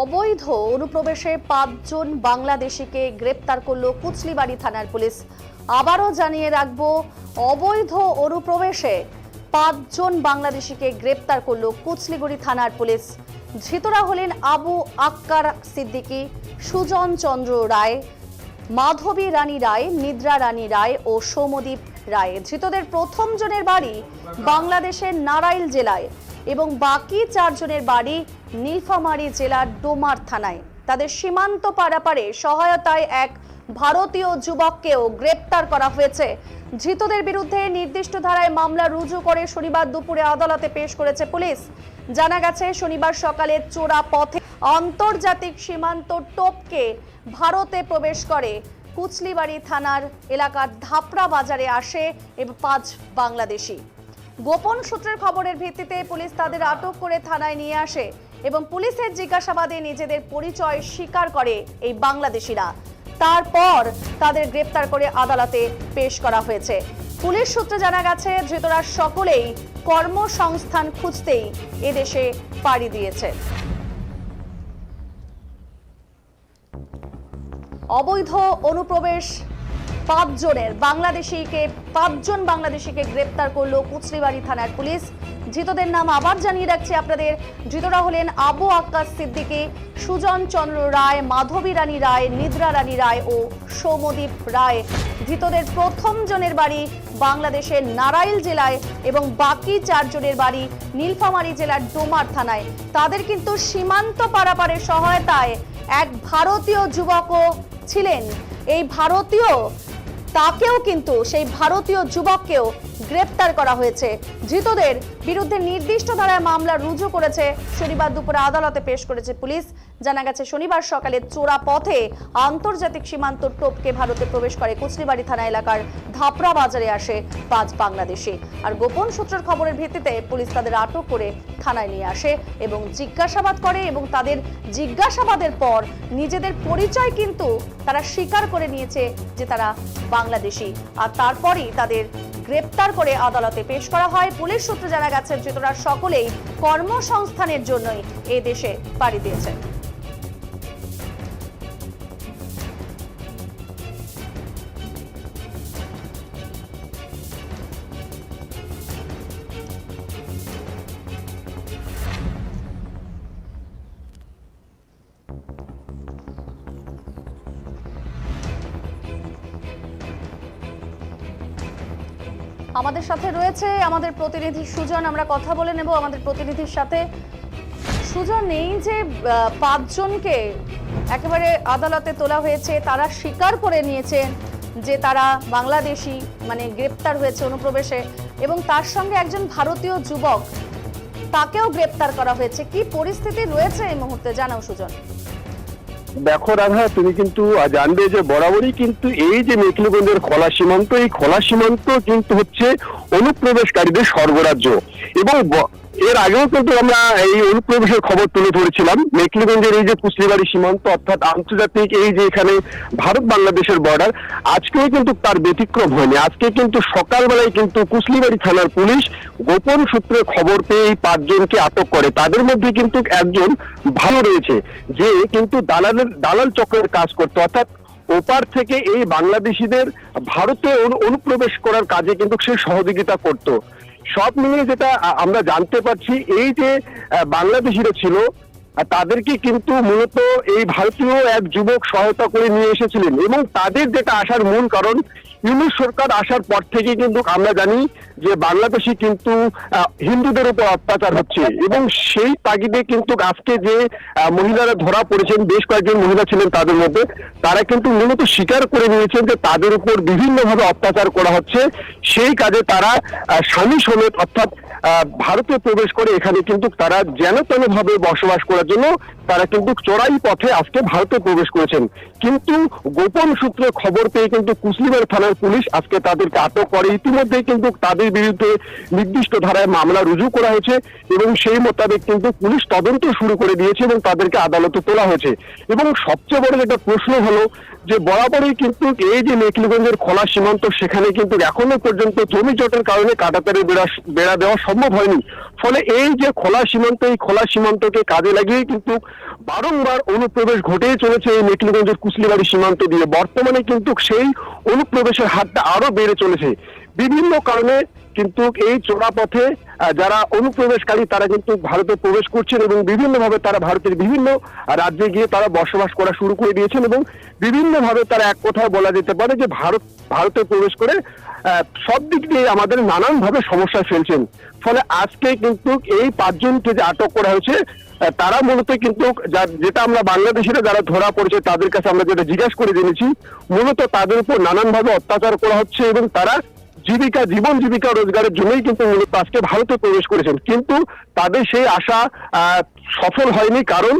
অবৈধ অনুপ্রবেশে পাঁচজন বাংলাদেশিকে গ্রেপ্তার করল কুচলিবাড়ি থানার পুলিশ। আবারও জানিয়ে রাখব, অবৈধ অনুপ্রবেশে পাঁচজন বাংলাদেশিকে গ্রেপ্তার করল কুচলিগুড়ি থানার পুলিশ। ধৃতরা হলেন আবু আক্কার সিদ্দিকী, সুজন চন্দ্র রায়, মাধবী রানী রায়, নিদ্রা রানী রায় ও সৌমদীপ রায়। ধৃতদের প্রথম জনের বাড়ি বাংলাদেশের নারাইল জেলায়। এবং বাকি চারজনের বাড়ি নীলফামারী জেলার ডোমার থানায়। তাদের সীমান্ত পারাপারে সহায়তায় এক ভারতীয় যুবককেও গ্রেপ্তার করা হয়েছে। ধৃতদের বিরুদ্ধে নির্দিষ্ট ধারায় মামলা রুজু করে শনিবার দুপুরে আদালতে পেশ করেছে পুলিশ। জানা গেছে, শনিবার সকালে চোরা পথে আন্তর্জাতিক সীমান্ত টোপকে ভারতে প্রবেশ করে কুচলিবাড়ি থানার এলাকার ধাপড়া বাজারে আসে এবং পাঁচ বাংলাদেশি। গোপন সূত্রের খবরের ভিত্তিতে পুলিশ তাদের আটক করে থানায় নিয়ে আসে এবং পুলিশের জিজ্ঞাসাবাদে নিজেদের পরিচয় স্বীকার করে এই বাংলাদেশিরা। তারপর তাদের গ্রেপ্তার করে আদালতে পেশ করা হয়েছে। পুলিশ সূত্রে জানা গেছে, ধৃতরা সকলেই কর্মসংস্থান খুঁজতেই এদেশে পাড়ি দিয়েছে। অবৈধ অনুপ্রবেশ পাঁচজনের বাংলাদেশিকে পাঁচজন বাংলাদেশিকে গ্রেপ্তার করল কুচলিবাড়ি থানার পুলিশ। ধৃতদের নাম আবার জানিয়ে রাখছি আপনাদের। ধৃতরা হলেন আবু আক্কাস সিদ্দিকী, সুজন চন্দ্র রায়, মাধবী রানী রায়, নিদ্রা রানী রায় ও সৌমদীপ রায়। ধৃতদের প্রথম জনের বাড়ি বাংলাদেশের নারাইল জেলায় এবং বাকি চারজনের বাড়ি নীলফামারী জেলার ডোমার থানায়। তাদের কিন্তু সীমান্ত পারাপারের সহায়তায় এক ভারতীয় যুবকও ছিলেন। এই ভারতীয় তাকেও কিন্তু সেই ভারতীয় যুবককেও গ্রেপ্তার করা হয়েছে। ধৃতদের বিরুদ্ধে নির্দিষ্ট ধারায় মামলা রুজু করেছে শনিবার দুপুরে আদালতে পেশ করেছে পুলিশ। জানা গেছে, শনিবার সকালে চোরা পথে আন্তর্জাতিক সীমান্ত টোপকে ভারতে প্রবেশ করে কুচলিবাড়ি থানা এলাকার ধাপড়া বাজারে আসে পাঁচ বাংলাদেশি। আর গোপন সূত্রের খবরের ভিত্তিতে পুলিশ তাদের আটক করে থানায় নিয়ে আসে এবং জিজ্ঞাসাবাদ করে এবং তাদের জিজ্ঞাসাবাদের পর নিজেদের পরিচয় কিন্তু তারা স্বীকার করে নিয়েছে যে তারা বাংলাদেশি। আর তারপরই তাদের গ্রেপ্তার করে আদালতে পেশ করা হয়। পুলিশ সূত্রে জানা গেছে, ধৃতরা সকলেই কর্মসংস্থানের জন্যই এ দেশে পাড়ি দিয়েছে আমাদের সাথে রয়েছে আমাদের প্রতিনিধি সুজন, আমরা কথা বলে নেব আমাদের প্রতিনিধির সাথে। সুজন, এই যে পাঁচজনকে একেবারে আদালতে তোলা হয়েছে, তারা স্বীকার করে নিয়েছেন যে তারা বাংলাদেশি মানে গ্রেপ্তার হয়েছে অনুপ্রবেশে এবং তার সঙ্গে একজন ভারতীয় যুবক, তাকেও গ্রেপ্তার করা হয়েছে। কি পরিস্থিতি রয়েছে এই মুহূর্তে? জানাও সুজন। দেখো রাধা, তুমি কিন্তু জানবে যে বরাবরই কিন্তু এই যে মেখলিগঞ্জের খোলা সীমান্ত, এই খোলা সীমান্ত কিন্তু হচ্ছে অনুপ্রবেশকারীদের স্বর্গরাজ্য। এবং এর আগেও কিন্তু আমরা এই অনুপ্রবেশের খবর তুলে ধরেছিলাম। মেকলিগঞ্জের এই যে কুচলিবাড়ি সীমান্ত, অর্থাৎ আন্তর্জাতিক এই যে এখানে ভারত বাংলাদেশের বর্ডার আজকেও কিন্তু তার ব্যতিক্রম হয়নি। আজকে কিন্তু সকালবেলায় কিন্তু কুচলিবাড়ি থানার পুলিশ গোপন সূত্রে খবর পেয়ে এই পাঁচজনকে আটক করে। তাদের মধ্যে কিন্তু একজন ভালো রয়েছে, যে কিন্তু দালালের দালাল চক্রের কাজ করতো। অর্থাৎ ওপার থেকে এই বাংলাদেশিদের ভারতে অনুপ্রবেশ করার কাজে কিন্তু সে সহযোগিতা করত। সব মিলিয়ে যেটা আমরা জানতে পারছি, এই যে বাংলাদেশিরা ছিল তাদেরকে কিন্তু মূলত এই ভারতীয় এক যুবক সহায়তা করে নিয়ে এসেছিলেন এবং তাদের যেটা আসার মূল কারণ ইউনুস সরকার আসার পর থেকে কিন্তু আমরা জানি যে বাংলাদেশে কিন্তু হিন্দুদের উপর অত্যাচার হচ্ছে। এবং সেই তাগিদে কিন্তু আজকে যে মহিলারা ধরা পড়েছেন, বেশ কয়েকজন মহিলা ছিলেন তাদের মধ্যে, তারা কিন্তু মূলত স্বীকার করে নিয়েছেন যে তাদের উপর বিভিন্নভাবে অত্যাচার করা হচ্ছে। সেই কাজে তারা স্বামী সমেত, অর্থাৎ ভারতে প্রবেশ করে এখানে কিন্তু তারা যেন তেন ভাবে বসবাস করার জন্য তারা কিন্তু চোরাই পথে আজকে ভারতে প্রবেশ করেছেন। কিন্তু গোপন সূত্রে খবর পেয়ে কিন্তু কুসলিমার থানার পুলিশ আজকে তাদেরকে আটক করে। ইতিমধ্যেই কিন্তু তাদের বিরুদ্ধে নির্দিষ্ট ধারায় মামলা রুজু করা হয়েছে এবং সেই মোতাবেক কিন্তু পুলিশ তদন্ত শুরু করে দিয়েছে এবং তাদেরকে আদালতে তোলা হয়েছে। এবং সবচেয়ে বড় যেটা প্রশ্ন হলো যে বরাবরই কিন্তু এই যে মেকলিগঞ্জের খোলা সীমান্ত, সেখানে কিন্তু এখনও পর্যন্ত জমি জটের কারণে কাটাতারে বেড়া বেড়া দেওয়া সম্ভব হয়নি। ফলে এই যে খোলা সীমান্ত, এই খোলা সীমান্তকে কাজে লাগিয়ে কিন্তু বারংবার অনুপ্রবেশ ঘটেই চলেছে এই মেকলিগঞ্জের কুসলিবাড়ি সীমান্ত দিয়ে। বর্তমানে কিন্তু সেই অনুপ্রবেশের হারটা আরও বেড়ে চলেছে। বিভিন্ন কারণে কিন্তু এই চোরা পথে যারা অনুপ্রবেশকারী, তারা কিন্তু ভারতে প্রবেশ করছেন এবং বিভিন্নভাবে তারা ভারতের বিভিন্ন রাজ্যে গিয়ে তারা বসবাস করা শুরু করে দিয়েছেন এবং বিভিন্নভাবে তারা এক কথায় বলা যেতে পারে যে ভারত, ভারতে প্রবেশ করে সব দিক দিয়ে আমাদের নানানভাবে সমস্যায় ফেলছেন। ফলে আজকে কিন্তু এই পাঁচজনকে যে আটক করা হয়েছে তারা মূলত কিন্তু যেটা আমরা বাংলাদেশিরা যারা ধরা পড়েছে, তাদের কাছে আমরা যেটা জিজ্ঞাসা করে জেনেছি, মূলত তাদের উপর নানানভাবে অত্যাচার করা হচ্ছে এবং তারা জীবিকা, জীবন জীবিকা রোজগারের জন্যই কিন্তু মূলত আজকে ভারতে প্রবেশ করেছেন। কিন্তু তাদের সেই আশা সফল হয়নি কারণ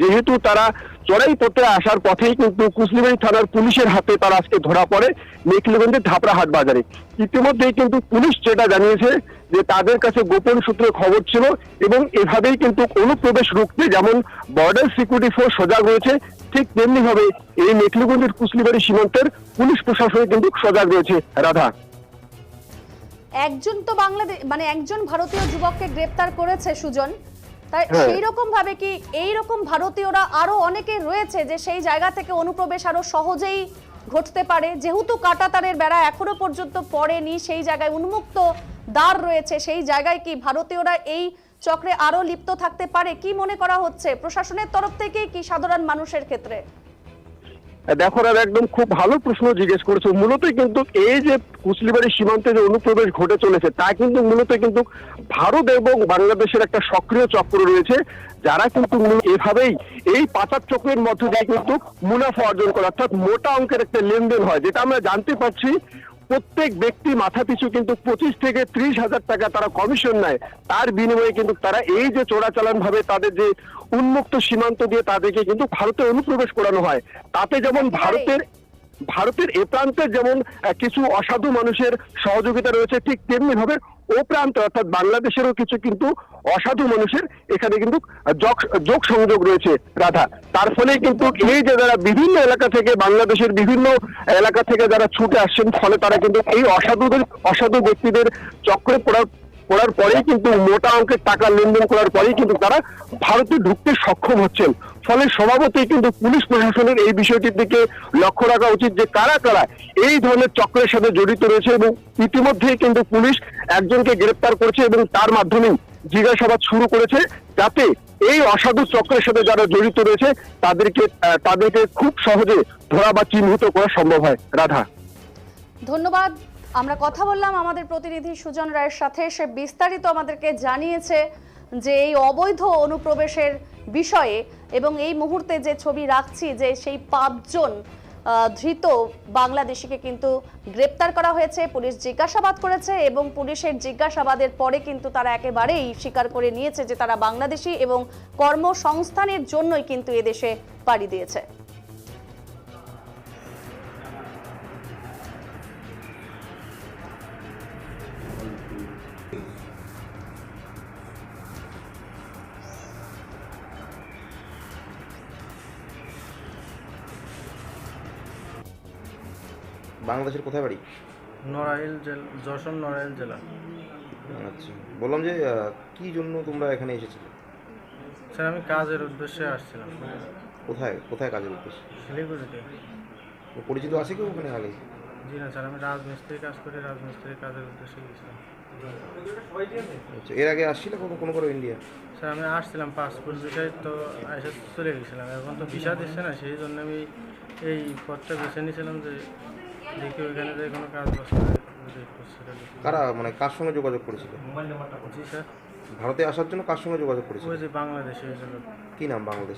যেহেতু তারা চড়াই পথে আসার পথেই কিন্তু কুসলিবাড়ি থানার পুলিশের হাতে তারা আজকে ধরা পড়ে মেকলিগঞ্জের ধাপড়াহাট বাজারে। ইতিমধ্যেই কিন্তু পুলিশ যেটা জানিয়েছে যে তাদের কাছে গোপন সূত্রে খবর ছিল এবং এভাবেই কিন্তু অনুপ্রবেশ রুখতে যেমন বর্ডার সিকিউরিটি ফোর্স সজাগ রয়েছে, ঠিক তেমনি ভাবে এই মেকলিগঞ্জের কুসলিবাড়ি সীমান্তের পুলিশ প্রশাসনে কিন্তু সজাগ রয়েছে। রাধা। একজন তো বাংলাদেশ মানে একজন ভারতীয় যুবককে গ্রেপ্তার করেছে সুজন। তাই হ্যাঁ। সেই রকম ভাবে কি এই রকম ভারতীয়রা আরও অনেকে রয়েছে যে সেই জায়গা থেকে অনুপ্রবেশ আরও সহজেই ঘটতে পারে? যেহেতু কাটাতারের বেড়া এখনও পর্যন্ত পড়েনি সেই জায়গায় উন্মুক্ত দ্বার রয়েছে সেই জায়গায় কি ভারতীয়রা এই চক্রে আরও লিপ্ত থাকতে পারে? কি মনে করা হচ্ছে? প্রশাসনের তরফ থেকে কি সাধারণ মানুষের ক্ষেত্রে? দেখো আর একদম খুব ভালো প্রশ্ন জিজ্ঞেস করেছ। মূলত কিন্তু এই যে কুচলিবাড়ি সীমান্তে যে অনুপ্রবেশ ঘটে চলেছে, তা কিন্তু মূলত কিন্তু ভারত এবং বাংলাদেশের একটা সক্রিয় চক্র রয়েছে, যারা কিন্তু এভাবেই এই পাচার চক্রের মধ্যে দিয়ে কিন্তু মুনাফা অর্জন করে, অর্থাৎ মোটা অঙ্কের একটা লেনদেন হয়, যেটা আমরা জানতে পারছি প্রত্যেক ব্যক্তি মাথা পিছু কিন্তু পঁচিশ থেকে ত্রিশ হাজার টাকা তারা কমিশন নেয়। তার বিনিময়ে কিন্তু তারা এই যে চোরাচালান ভাবে তাদের যে উন্মুক্ত সীমান্ত দিয়ে তাদেরকে কিন্তু ভারতে অনুপ্রবেশ করানো হয়। তাতে যেমন ভারতের ভারতের এ প্রান্তের যেমন কিছু অসাধু মানুষের সহযোগিতা রয়েছে ঠিক তেমনি ভাবে ও প্রান্তে, অর্থাৎ বাংলাদেশেরও কিছু কিন্তু অসাধু মানুষের এখানে কিন্তু যোগ যোগ সংযোগ রয়েছে রাধা। তার ফলে কিন্তু এই যে যারা বিভিন্ন এলাকা থেকে, বাংলাদেশের বিভিন্ন এলাকা থেকে যারা ছুটে আসছেন, ফলে তারা কিন্তু এই অসাধুদের, অসাধু ব্যক্তিদের চক্রে পড়ার করার পরেই কিন্তু মোটা অঙ্কের টাকা লেনদেন করার পরেই কিন্তু তারা ভারতে ঢুকতে সক্ষম হচ্ছেন। ফলে স্বভাবতই কিন্তু পুলিশ প্রশাসনের এই বিষয়টির দিকে লক্ষ্য রাখা উচিত যে কারা কারা এই ধরনের চক্রের সাথে জড়িত রয়েছে এবং ইতিমধ্যেই কিন্তু পুলিশ একজনকে গ্রেপ্তার করেছে এবং তার মাধ্যমে জিজ্ঞাসাবাদ শুরু করেছে যাতে এই অসাধু চক্রের সাথে যারা জড়িত রয়েছে তাদেরকে তাদেরকে খুব সহজে ধরা বা চিহ্নিত করা সম্ভব হয়। রাধা। ধন্যবাদ। আমরা কথা বললাম আমাদের প্রতিনিধি সুজন রায়ের সাথে। সে বিস্তারিত আমাদেরকে জানিয়েছে যে এই অবৈধ অনুপ্রবেশের বিষয়ে এবং এই মুহূর্তে যে ছবি রাখছি যে সেই পাঁচজন ধৃত বাংলাদেশিকে কিন্তু গ্রেপ্তার করা হয়েছে, পুলিশ জিজ্ঞাসাবাদ করেছে এবং পুলিশের জিজ্ঞাসাবাদের পরে কিন্তু তারা একেবারেই স্বীকার করে নিয়েছে যে তারা বাংলাদেশি এবং কর্মসংস্থানের জন্যই কিন্তু এদেশে পাড়ি দিয়েছে। বাংলাদেশের কোথায় বাড়ি? নড়াইল জেলা যশোর নড়াইল জেলা। আচ্ছা বললাম যে কি জন্য তোমরা এখানে এসেছিলে? স্যার আমি কাজের উদ্দেশ্যে আসছিলাম। কোথায় কোথায় কাজের উদ্দেশ্যে? শিলিগুড়িতে। পরিচিত আছে কেউ ওখানে আগে? জি না স্যার আমি রাজমিস্ত্রির কাজ করি রাজমিস্ত্রির কাজের উদ্দেশ্যে গেছিলাম আচ্ছা এর আগে আসছিল কোনো কোনো করে ইন্ডিয়া স্যার আমি আসছিলাম পাসপোর্ট বিষয়ে তো এসে চলে গেছিলাম। এখন তো ভিসা দিচ্ছে না সেই জন্য আমি এই পথটা বেছে নিয়েছিলাম যে দেখি ওইখানে যে কোনো কাজ বাজ যদি একটু সেটা দেখি। কারা মানে কার সঙ্গে যোগাযোগ করেছিল? জি স্যার। ভারতে আসার জন্য কার সঙ্গে যোগাযোগ করেছিল? ওই যে বাংলাদেশে হয়েছিল কি নাম বাংলাদেশ?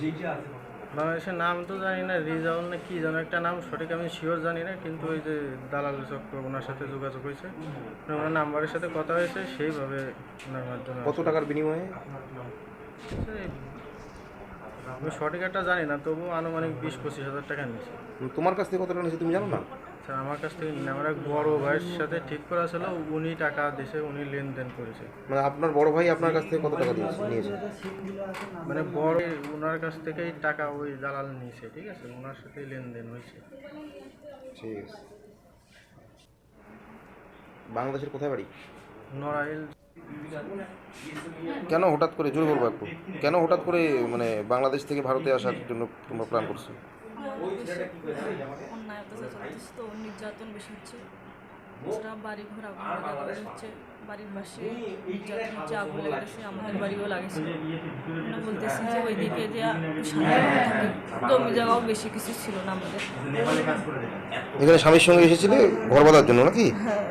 বাংলাদেশের নাম তো জানি না রিজাউল না কি যেন একটা নাম সঠিক আমি শিওর জানি না কিন্তু ওই যে দালাল চক্র ওনার সাথে যোগাযোগ হয়েছে। মানে ওনার নাম্বারের সাথে কথা হয়েছে সেইভাবে ওনার মাধ্যমে কত টাকার বিনিময়ে? সেই আমি সঠিক একটা জানি না তবু আনুমানিক বিশ পঁচিশ হাজার টাকা নিয়েছে। তোমার কাছ থেকে কত টাকা নিয়েছে তুমি জানো না? স্যার আমার কাছ থেকে নিয়ে আমার এক বড় ভাইয়ের সাথে ঠিক করা ছিল উনি টাকা দিয়েছে উনি লেনদেন করেছে। মানে আপনার বড় ভাই আপনার কাছ থেকে কত টাকা দিয়েছে নিয়েছে? মানে বড় ওনার কাছ থেকেই টাকা ওই দালাল নিয়েছে ঠিক আছে? ওনার সাথেই লেনদেন হয়েছে। ঠিক আছে। বাংলাদেশের কোথায় বাড়ি? নড়াইল। কেন হঠাৎ করে জোরে বলব একটু কেন হঠাৎ করে মানে বাংলাদেশ থেকে ভারতে আসার জন্য তোমরা প্ল্যান করছ? নির্যাতন বেশি হচ্ছে সেটা বাড়ি ঘর আগুন হচ্ছে বাড়ির পাশে নির্যাতন হচ্ছে আগুন লাগাচ্ছে আমাদের বাড়িও লাগেছে আমরা বলতেছি যে ওইদিকে যে একটু শান্তিভাবে থাকে জমি জায়গাও বেশি কিছু ছিল না আমাদের। এখানে স্বামীর সঙ্গে এসেছিলে ঘর বাঁধার জন্য নাকি? হ্যাঁ।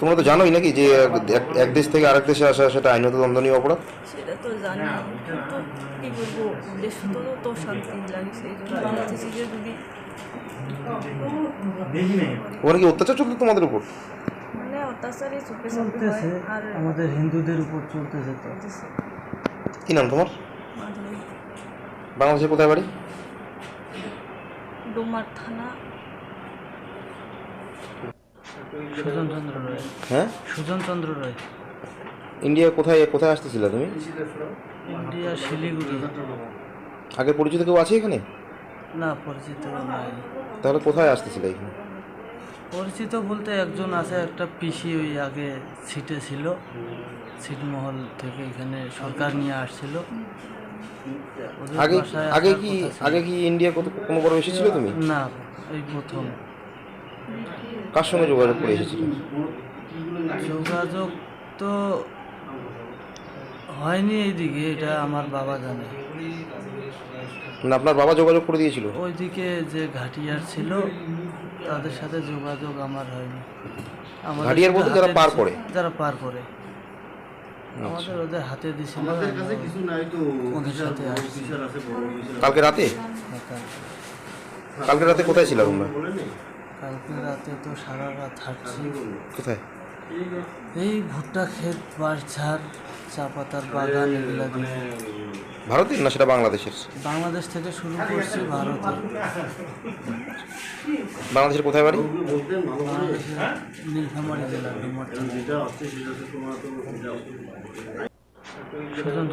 তোমরা তো জানোই নাকি যে এক- এক দেশ থেকে আরেক দেশে আসা সেটা আইনত দণ্ডনীয় অপরাধ? সেটা তো জানি কিন্তু কী করব দেশ তো তো শান্তি লাগে সেই জন্য যে যদি ওখানে কি অত্যাচার চলতো তোমাদের উপর? মানে অত্যাচারই চোখে হয় আর আমাদের হিন্দুদের উপর চলতেছে তো। কি নাম তোমার? মাধুরী। বাংলাদেশের কোথায় বাড়ি? ডোমার থানা। সুজন চন্দ্র রায়। হ্যাঁ? সুজন চন্দ্র রায়। ইন্ডিয়া কোথায় কোথায় আসতেছিলে তুমি? ইন্ডিয়া শিলিগুড়ি। আগে পরিচিত কেউ আছে এখানে? না পরিচিত নাই। তাহলে কোথায় আসতেছিলে এখানে? পরিচিত বলতে একজন আছে একটা পিসি ওই আগে সিটে ছিল। ছিটমহল থেকে এখানে সরকার নিয়ে আসছিল। আগে আগে কি আগে কি ইন্ডিয়া কোনো বড় এসেছিলে তুমি? না এই প্রথম। কার সঙ্গে যোগাযোগ করে এসেছিলে যোগাযোগ তো হয়নি এইদিকে এটা আমার বাবা জানে। না আপনার বাবা যোগাযোগ করে দিয়েছিল? ওইদিকে যে ঘাটিয়ার ছিল তাদের সাথে যোগাযোগ আমার হয়নি। আমাদের ঘাটিয়ার বলতে যারা পার করে? যারা পার করে। আমাদের ওদের হাতে দিছিল ওদের সাথে কালকে রাতে? কালকে। রাতে কোথায় ছিলাম তোমরা কালকে রাতে তো সারা রাত হাঁটছি। কোথায়? এই ভুট্টা ক্ষেত বাঁশঝাড় চা পাতার বাগান এগুলা দিয়ে ভারতের না সেটা বাংলাদেশের? বাংলাদেশ থেকে শুরু করছি ভারতে বাংলাদেশের কোথায় বাড়ি? বাংলাদেশের নীলফামারী জেলা সুজন